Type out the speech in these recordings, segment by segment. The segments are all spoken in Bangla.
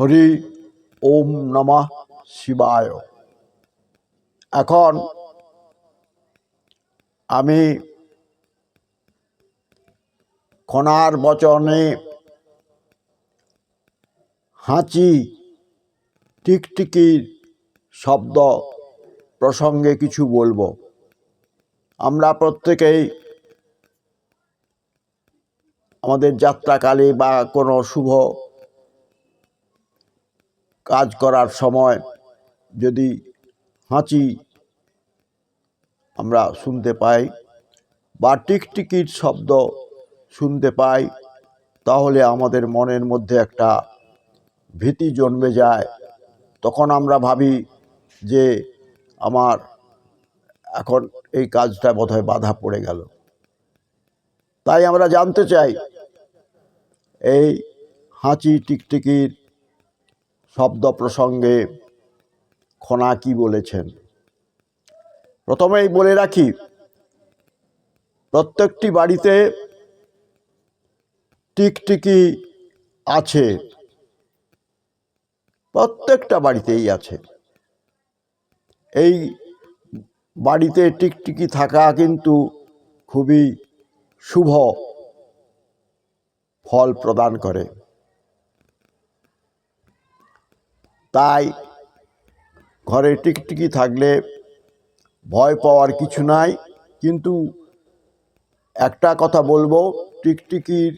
হরি ওম নমঃ শিবায়। এখন আমি খনার বচনে হাঁচি, টিকটিকির শব্দ প্রসঙ্গে কিছু বলব। আমরা প্রত্যেকেই আমাদের যাত্রাকালে বা কোনো শুভ কাজ করার সময় যদি হাঁচি আমরা শুনতে পাই বা টিকটিকির শব্দ শুনতে পাই, তাহলে আমাদের মনের মধ্যে একটা ভীতি জন্মে যায়। তখন আমরা ভাবি যে আমার এখন এই কাজটা বোধহয় বাধা পড়ে গেল। তাই আমরা জানতে চাই, এই হাঁচি, টিকটিকির শব্দ প্রসঙ্গে খনা কি বলেছেন। প্রথমেই বলে রাখি, প্রত্যেকটি বাড়িতে টিকটিকি আছে। প্রত্যেকটা বাড়িতেই আছে। এই বাড়িতে টিকটিকি থাকা কিন্তু খুবই শুভ ফল প্রদান করে। তাই ঘরে টিকটিকি থাকলে ভয় পাওয়ার কিছু নাই। কিন্তু একটা কথা বলব, টিকটিকির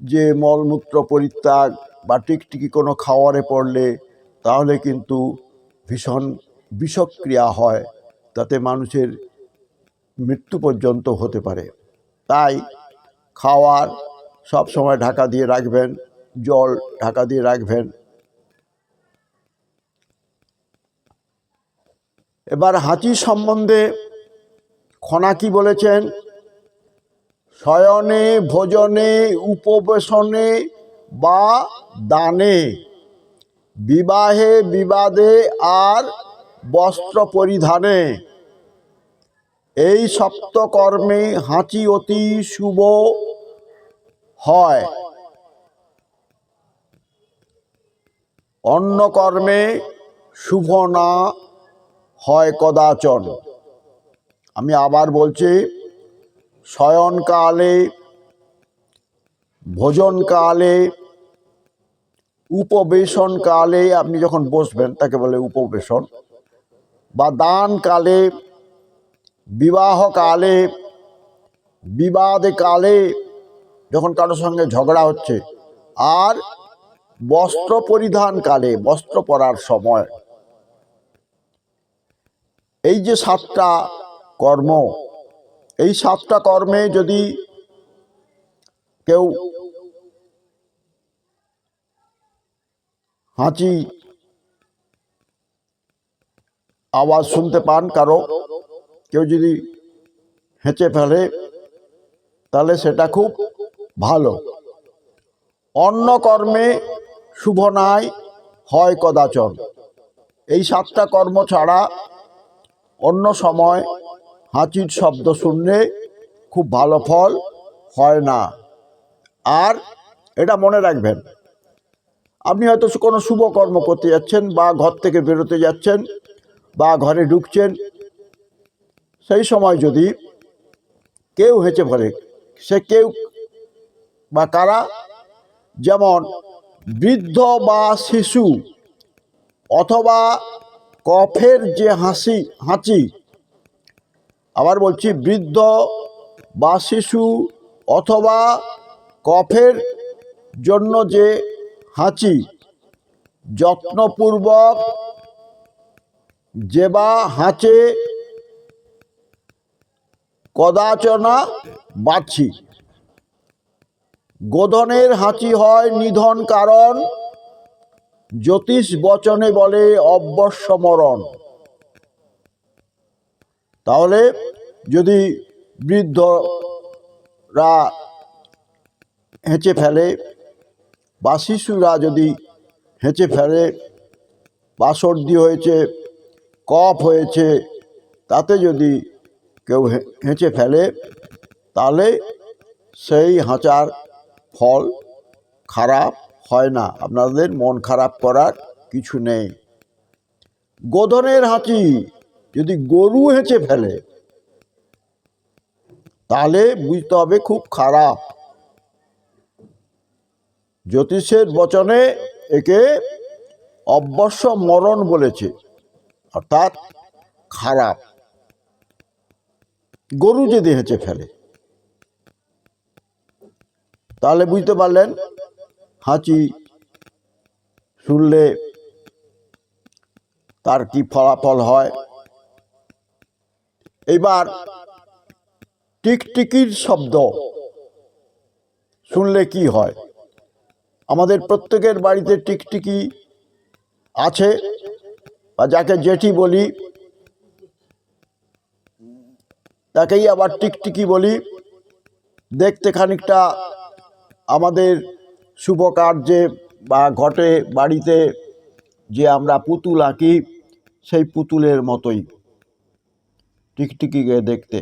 যে মলমূত্র পরিত্যাগ বা টিকটিকি কোনো খাওয়ারে পড়লে তাহলে কিন্তু ভীষণ বিষক্রিয়া হয়, তাতে মানুষের মৃত্যু পর্যন্ত হতে পারে। তাই খাওয়ার সব সময় ঢাকা দিয়ে রাখবেন, জল ঢাকা দিয়ে রাখবেন এবার হাঁচি সম্বন্ধে খনা কি বলেছেন, শয়নে, ভোজনে, উপবেশনে বা দানে, বিবাহে, বিবাদে আর বস্ত্র পরিধানে এই সপ্তকর্মে হাঁচি অতি শুভ হয়। অন্য কর্মে শুভ না হয় কদাচন। আমি আবার বলছি, শয়নকালে, ভোজনকালে, উপবেশনকালে আপনি যখন বসবেন, তাকে বলে উপবেশন, বা দানকালে, বিবাহকালে বিবাদে কালে যখন কারোর সঙ্গে ঝগড়া হচ্ছে, আর বস্ত্র পরিধানকালে, বস্ত্র পরার সময় এই যে সাতটা কর্ম, এই সাতটা কর্মে যদি কেউ হাঁচি আওয়াজ শুনতে পান কারও, কেউ যদি হেঁচে ফেলে, তাহলে সেটা খুব ভালো। অন্য কর্মে শুভ নাই, হয় কদাচন এই সাতটা কর্ম ছাড়া অন্য সময় হাঁচির শব্দ শুনলে খুব ভালো ফল হয় না। আর এটা মনে রাখবেন, আপনি হয়তো কোনো শুভ কর্ম করতে যাচ্ছেন বা ঘর থেকে বেরোতে যাচ্ছেন বা ঘরে ঢুকছেন, সেই সময় যদি কেউ হেঁচে পড়ে সে কেউ বা কারা? যেমন বৃদ্ধ বা শিশু অথবা কফের যে হাসি, হাঁচি, আবার বলছি বৃদ্ধ বা শিশু অথবা কফের জন্য যে হাঁচি, যত্নপূর্বক যে বা হাঁচে কদাচনা বাছি গোধনের হাঁচি হয় নিধন কারণ জ্যোতিষ বচনে বলে অবশ্যমরণ। তাহলে যদি বৃদ্ধরা হেঁচে ফেলে বা শিশুরা যদি হেঁচে ফেলে, বা সর্দি হয়েছে, কফ হয়েছে, তাতে যদি কেউ হেঁচে ফেলে, তাহলে সেই হাঁচার ফল খারাপ হয় না। আপনাদের মন খারাপ করার কিছু নেই। গোধনের হাঁচি যদি গরু হেঁচে ফেলে, তাহলে বুঝতে হবে খুব খারাপ। জ্যোতিষের বচনে একে অবশ্য মরণ বলেছে, অর্থাৎ খারাপ। গরু যদি হেঁচে ফেলে, তাহলে বুঝতে পারলেন হাঁচি শুনলে তার কি ফলাফল হয়? এবার টিকটিকির শব্দ শুনলে কি হয়? আমাদের প্রত্যেকের বাড়িতে টিকটিকি আছে, বা যাকে জেঠি বলি, তাকেই আবার টিকটিকি বলি। দেখতে খানিকটা আমাদের শুভ কার্যে বা ঘটে বাড়িতে যে আমরা পুতুল আঁকি, সেই পুতুলের মতোই টিকটিকিকে দেখতে।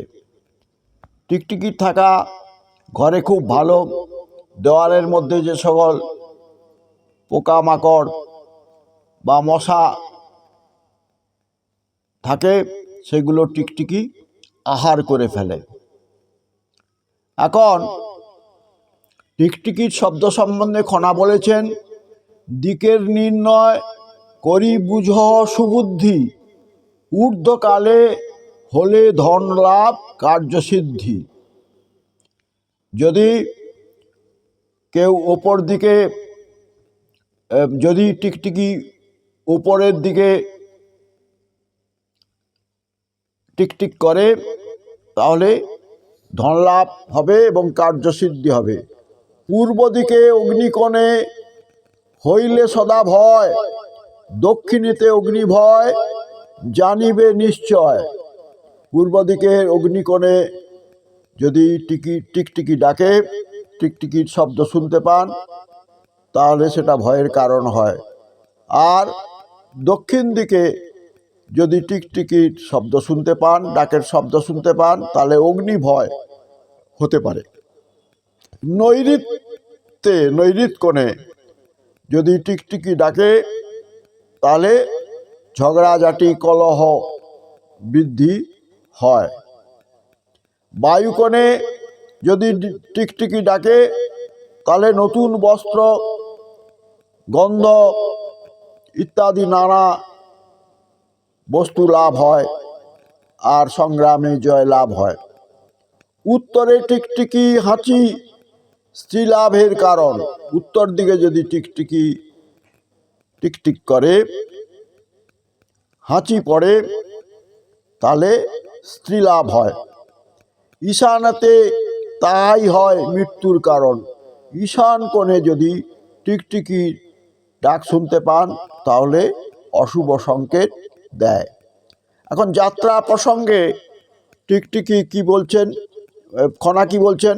টিকটিকি থাকা ঘরে খুব ভালো। দেওয়ালের মধ্যে যে সকল পোকামাকড় বা মশা থাকে, সেগুলো টিকটিকি আহার করে ফেলে। এখন টিকটিকির শব্দ সম্বন্ধে খনা বলেছেন, দিকের নির্ণয় করি বুঝ সুবুদ্ধি, ঊর্ধ্বকালে হলে ধন লাভ কার্যসিদ্ধি। যদি কেউ ওপর দিকে যদি টিকটিকি উপরের দিকে টিকটিক করে, তাহলে ধনলাভ হবে এবং কার্যসিদ্ধি হবে। পূর্ব দিকে অগ্নিকোণে হইলে সদা ভয়, দক্ষিণেতে অগ্নি ভয় জানিবে নিশ্চয়। পূর্ব দিকের অগ্নিকোণে যদি টিকি, টিকটিকি ডাকে, টিকটিকির শব্দ শুনতে পান, তাহলে সেটা ভয়ের কারণ হয়। আর দক্ষিণ দিকে যদি টিকটিকির শব্দ শুনতে পান, ডাকের শব্দ শুনতে পান, তাহলে অগ্নি ভয় হতে পারে। নৈরিত্যে নৈরিত কোণে যদি টিকটিকি ডাকে, তাহলে ঝগড়াঝাটি, কলহ বৃদ্ধি হয়। বায়ুকোণে যদি টিকটিকি ডাকে, তাহলে নতুন বস্ত্র, গন্ধ ইত্যাদি নানা বস্তু লাভ হয় আর সংগ্রামে জয় লাভ হয়। উত্তরে টিকটিকি হাঁচি স্ত্রী লাভের কারণ। উত্তর দিকে যদি টিকটিকি, টিকটিক করে, হাঁচি পড়ে, তাহলে স্ত্রী লাভ হয়। ঈশানাতে তাই হয় মৃত্যুর কারণ। ঈশান কোণে যদি টিকটিকি ডাক শুনতে পান, তাহলে অশুভ সংকেত দেয়। এখন যাত্রা প্রসঙ্গে টিকটিকি কি বলছেন খনা কি বলছেন?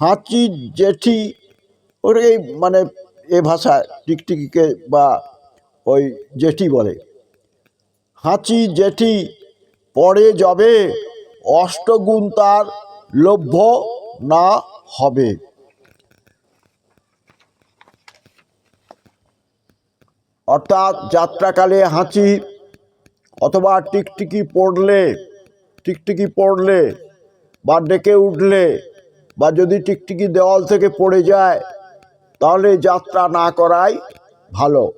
হাঁচি, জেঠি ওটাকেই মানে এ ভাষায় টিকটিকিকে বা ওই জেঠি বলে। হাঁচি, জেঠি, পরে যাবে, অষ্টগুণ তার লভ্য না হবে। অর্থাৎ যাত্রাকালে হাঁচি অথবা টিকটিকি পড়লে টিকটিকি পড়লে বা ডেকে উঠলে বা যদি টিকটিকি দেওয়াল থেকে পড়ে যায়, তাহলে যাত্রা না করাই ভালো।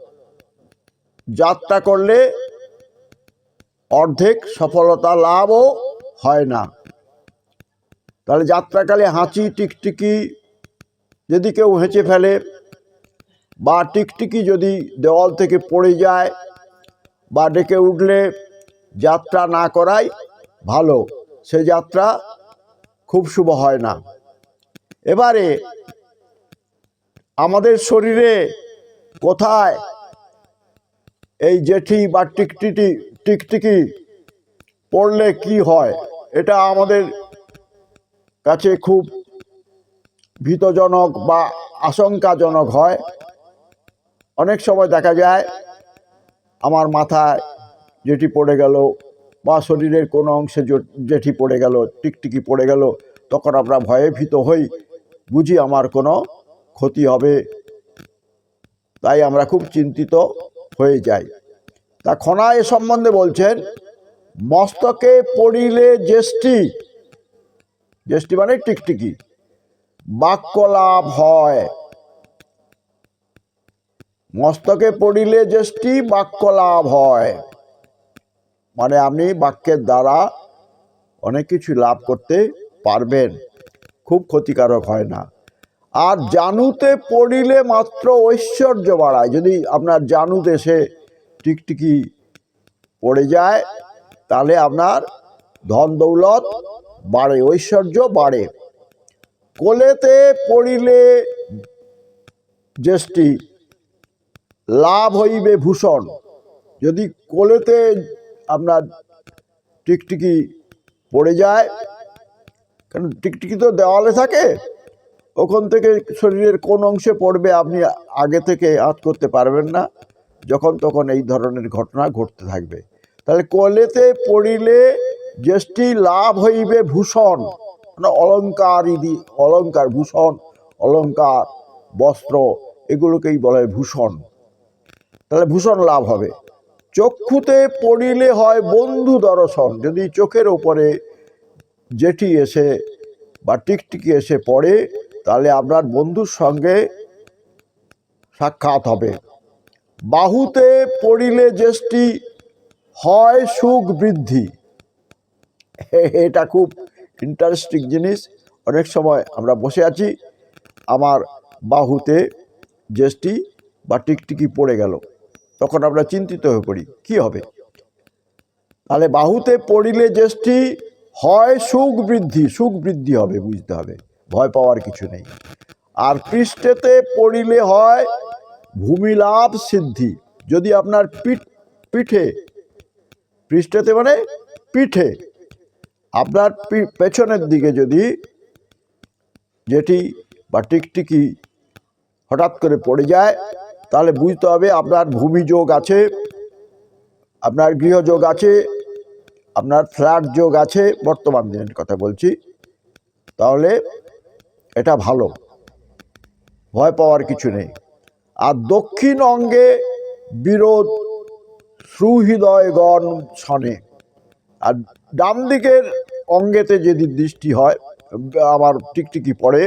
যাত্রা করলে অর্ধেক সফলতা লাভও হয় না। তাহলে যাত্রাকালে হাঁচি, টিকটিকি যদি কেউ হেঁচে ফেলে বা টিকটিকি যদি দেওয়াল থেকে পড়ে যায় বা ডেকে উঠলে যাত্রা না করাই ভালো। সে যাত্রা খুব শুভ হয় না। এবারে আমাদের শরীরে কোথায় এই জেঠি বা টিকটিকি টিকটিকি পড়লে কি হয়, এটা আমাদের কাছে খুব ভীতজনক বা আশঙ্কাজনক হয়। অনেক সময় দেখা যায়, আমার মাথায় যেটি পড়ে গেল বা শরীরের কোনো অংশে জেঠি পড়ে গেল, টিকটিকি পড়ে গেল, তখন আমরা ভয়ে ভীত হই। বুঝি আমার কোনো ক্ষতি হবে। তাই আমরা খুব চিন্তিত হয়ে যাই। তা খনা এ সম্বন্ধে বলছেন, মস্তকে পড়িলে জ্যেষ্ঠি জ্যেষ্ঠী মানে টিকটিকি বাক্য লাভ হয়। মস্তকে পড়িলে জ্যেষ্ঠি বাক্য লাভ হয়। মানে আপনি বাক্যের দ্বারা অনেক কিছু লাভ করতে পারবেন। খুব ক্ষতিকারক হয় না। আর জানুতে পড়িলে মাত্র ঐশ্বর্য বাড়ায়। যদি আপনার জানুতে সে টিকটিকি পড়ে যায়, তাহলে আপনার ধন দৌলত বাড়ে, ঐশ্বর্য বাড়ে। কোলেতে পড়িলে জ্যেষ্ঠী লাভ হইবে ভূষণ। যদি কোলেতে আপনার টিকটিকি পড়ে যায় কারণ টিকটিকি তো দেওয়ালে থাকে। ওখান থেকে শরীরের কোন অংশে পড়বে আপনি আগে থেকে আঁত করতে পারবেন না। যখন তখন এই ধরনের ঘটনা ঘটতে থাকবে। তাহলে কলেতে পড়িলে জ্যেষ্ঠী লাভ হইবে ভূষণ। মানে অলঙ্কার ইদি, অলঙ্কার ভূষণ, অলঙ্কার, বস্ত্র, এগুলোকেই বলা হয় ভূষণ। তাহলে ভূষণ লাভ হবে। চক্ষুতে পড়িলে হয় বন্ধু দর্শন। যদি চোখের ওপরে জেঠি এসে বা টিকটিকি এসে পড়ে, তাহলে আপনার বন্ধুর সঙ্গে সাক্ষাৎ হবে। বাহুতে পড়িলে জ্যেষ্ঠী হয় সুখ বৃদ্ধি। এটা খুব ইন্টারেস্টিং জিনিস। অনেক সময় আমরা বসে আছি, আমার বাহুতে জ্যেষ্ঠী বা টিকটিকি পড়ে গেল। তখন আমরা চিন্তিত হয়ে পড়ি, কি হবে? তাহলে বাহুতে পড়িলে জ্যেষ্ঠী হয় সুখ বৃদ্ধি সুখ বৃদ্ধি হবে, বুঝতে হবে। ভয় পাওয়ার কিছু নেই। আর পৃষ্ঠেতে পড়িলে হয় ভূমি লাভ সিদ্ধি। যদি আপনার পিঠ, পিঠে, পৃষ্ঠেতে মানে পিঠে, আপনার পেছনের দিকে যদি যেটি বা টিকটিকি হঠাৎ করে পড়ে যায়, তাহলে বুঝতে হবে আপনার ভূমি যোগ আছে, আপনার গৃহযোগ আছে আপনার ফ্ল্যাট যোগ আছে বর্তমান দিনের কথা বলছি। তাহলে এটা ভালো। ভয় পাওয়ার কিছু নেই। আর দক্ষিণ অঙ্গে বিরোধ সুহৃদয়গণ শনে আর ডান দিকের অঙ্গেতে যদি দৃষ্টি হয়, আমার টিকটিকি পড়ে,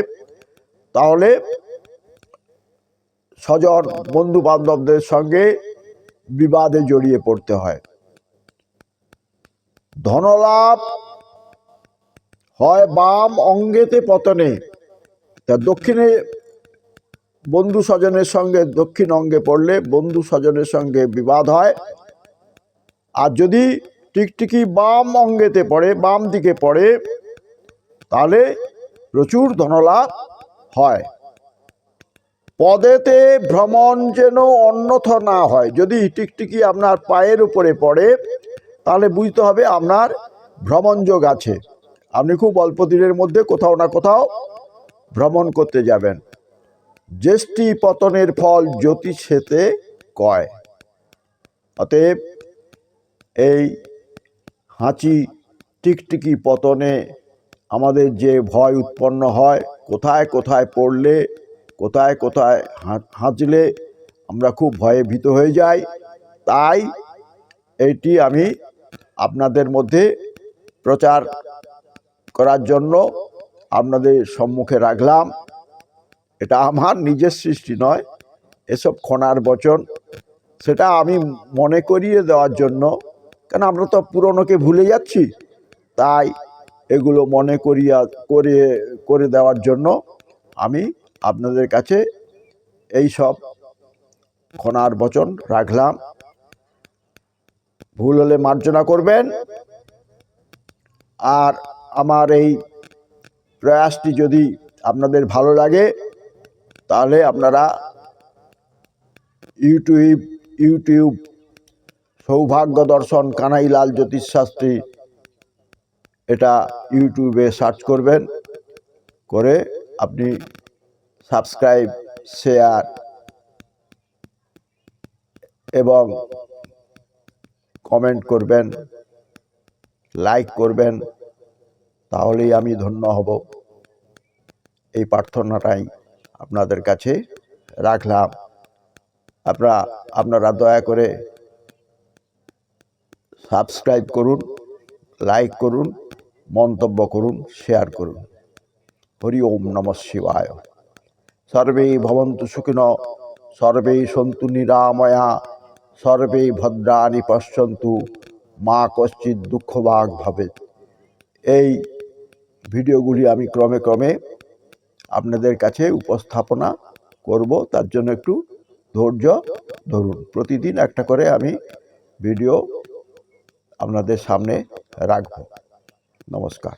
তাহলে স্বজন বন্ধু বান্ধবদের সঙ্গে বিবাদে জড়িয়ে পড়তে হয়। ধনলাভ হয় বাম অঙ্গেতে পতনে। তা দক্ষিণে বন্ধু স্বজনের সঙ্গে দক্ষিণ অঙ্গে পড়লে বন্ধু স্বজনের সঙ্গে বিবাদ হয়। আর যদি টিকটিকি বাম অঙ্গেতে পড়ে, বাম দিকে পড়ে, তাহলে প্রচুর ধনলাভ হয়। পদেতে ভ্রমণ যেন অন্যথ না হয়। যদি টিকটিকি আপনার পায়ের উপরে পড়ে তাহলে বুঝতে হবে আপনার ভ্রমণযোগ আছে। আপনি খুব অল্প দিনের মধ্যে কোথাও না কোথাও ভ্রমণ করতে যাবেন। জ্যেষ্ঠী পতনের ফল জ্যোতিষেতে কয়। অতএব এই হাঁচি টিকটিকি পতনে আমাদের যে ভয় উৎপন্ন হয়, কোথায় কোথায় পড়লে, কোথায় কোথায় হাঁচলে আমরা খুব ভয়ে ভীত হয়ে যাই, তাই এটি আমি আপনাদের মধ্যে প্রচার করার জন্য আপনাদের সম্মুখে রাখলাম। এটা আমার নিজের সৃষ্টি নয়, এসব খনার বচন। সেটা আমি মনে করিয়ে দেওয়ার জন্য, কেন আমরা তো পুরনোকে ভুলে যাচ্ছি, তাই এগুলো মনে করিয়া, করে করে দেওয়ার জন্য আমি আপনাদের কাছে এই সব খনার বচন রাখলাম। ভুল হলে মার্জনা করবেন। আর আমার এই প্রয়াসটি যদি আপনাদের ভালো লাগে, তাহলে আপনারা ইউটিউব ইউটিউব সৌভাগ্য দর্শন কানাইলাল জ্যোতিষ শাস্ত্রী, এটা ইউটিউবে সার্চ করবেন। করে আপনি সাবস্ক্রাইব, শেয়ার এবং কমেন্ট করবেন লাইক করবেন, তাহলেই আমি ধন্য হব। এই প্রার্থনাটাই আপনাদের কাছে রাখলাম। আপনারা আপনারা দয়া করে সাবস্ক্রাইব করুন লাইক করুন, মন্তব্য করুন শেয়ার করুন। হরি ওম নম শিবায়। সর্বে ভবন্তু সুখিন সর্বে সন্তু নিরাময়া। সর্বে ভদ্রাণি পশ্যন্তু, মা কশ্চিৎ দুঃখবাগ ভাবে। এই ভিডিওগুলি আমি ক্রমে ক্রমে আপনাদের কাছে উপস্থাপনা করব, তার জন্য একটু ধৈর্য ধরুন। প্রতিদিন একটা করে আমি ভিডিও আপনাদের সামনে রাখব। নমস্কার।